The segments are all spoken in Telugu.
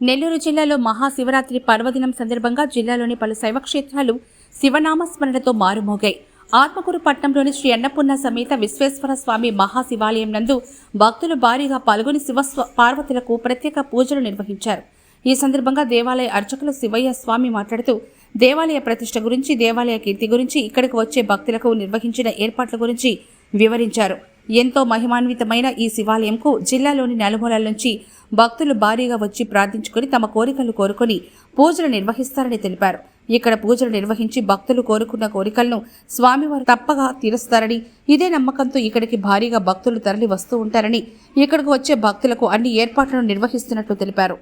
నెల్లూరు జిల్లాలో మహాశివరాత్రి పర్వదినం సందర్భంగా జిల్లాలోని పలు శైవక్షేత్రాలు శివనామస్మరణతో మారుమోగాయి. ఆత్మకూరు పట్టణంలోని శ్రీ అన్నపూర్ణ సమేత విశ్వేశ్వర స్వామి మహాశివాలయం నందు భక్తులు భారీగా పాల్గొని శివస్వ పార్వతులకు ప్రత్యేక పూజలు నిర్వహించారు. ఈ సందర్భంగా దేవాలయ అర్చకులు శివయ్య స్వామి మాట్లాడుతూ దేవాలయ ప్రతిష్ట గురించి దేవాలయ కీర్తి గురించి ఇక్కడికి వచ్చే భక్తులకు నిర్వహించిన ఏర్పాట్ల గురించి వివరించారు. ఎంతో మహిమాన్వితమైన ఈ శివాలయంకు జిల్లాలోని నలుమూలల నుంచి భక్తులు భారీగా వచ్చి ప్రార్థించుకుని తమ కోరికలు కోరుకొని పూజలు నిర్వహిస్తారని తెలిపారు. ఇక్కడ పూజలు నిర్వహించి భక్తులు కోరుకున్న కోరికలను స్వామివారు తప్పగా తీరుస్తారని ఇదే నమ్మకంతో ఇక్కడికి భారీగా భక్తులు తరలి వస్తూ ఉంటారని ఇక్కడికి వచ్చే భక్తులకు అన్ని ఏర్పాట్లను నిర్వహిస్తున్నట్లు తెలిపారు.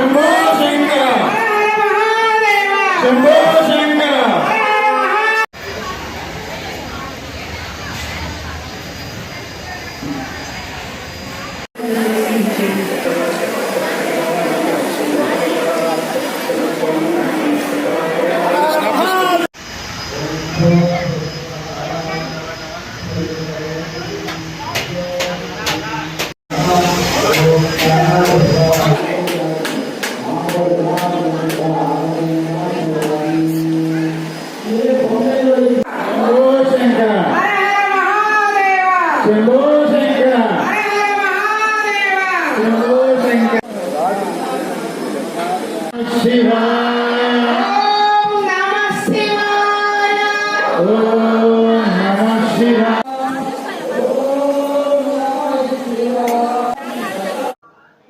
శంభో శంకర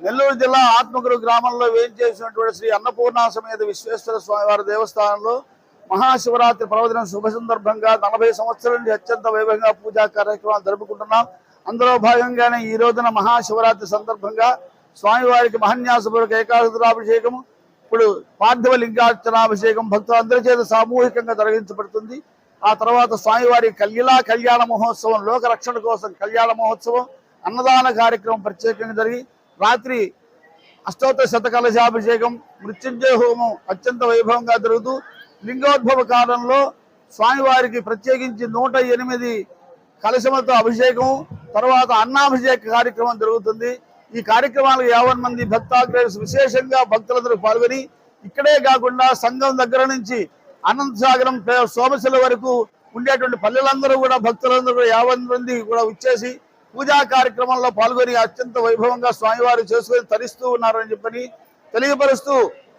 నెల్లూరు జిల్లా ఆత్మగురు గ్రామంలో వేయించేసినటువంటి శ్రీ అన్నపూర్ణ సమేత విశ్వేశ్వర స్వామి వారి దేవస్థానంలో మహాశివరాత్రి పర్వదినం శుభ సందర్భంగా నలభై సంవత్సరాల నుండి అత్యంత వైభవంగా పూజా కార్యక్రమాలు జరుపుకుంటున్నాం. అందులో భాగంగానే ఈ రోజున మహాశివరాత్రి సందర్భంగా స్వామివారికి మహన్యాసపూర్వక ఏకాదశరాభిషేకం ఇప్పుడు పార్థివ లింగార్చనాభిషేకం భక్తులందరి చేత సామూహికంగా జరిగించబడుతుంది. ఆ తర్వాత స్వామివారి కల్యలా కళ్యాణ మహోత్సవం లోక రక్షణ కోసం కళ్యాణ మహోత్సవం అన్నదాన కార్యక్రమం ప్రత్యేకంగా జరిగి రాత్రి అష్టోత్తర శతకలశాభిషేకం మృత్యుంజయ హోమం అత్యంత వైభవంగా జరుగుతూ లింగోద్భవ కాలంలో స్వామివారికి ప్రత్యేకించి నూట ఎనిమిది కలశములతో అభిషేకం తర్వాత అన్నాభిషేక కార్యక్రమం జరుగుతుంది. ఈ కార్యక్రమాలకు యావన్ మంది భక్తాగ్రేస్ విశేషంగా భక్తులందరూ పాల్గొని ఇక్కడే కాకుండా సంఘం దగ్గర నుంచి అనంత సాగరం సోమశిల వరకు ఉండేటువంటి పల్లెలందరూ కూడా భక్తులందరూ కూడా యావన్ మంది కూడా వచ్చేసి పూజా కార్యక్రమంలో పాల్గొని అత్యంత వైభవంగా స్వామివారు చేసుకొని తరిస్తూ ఉన్నారని చెప్పని తెలియపరుస్తూ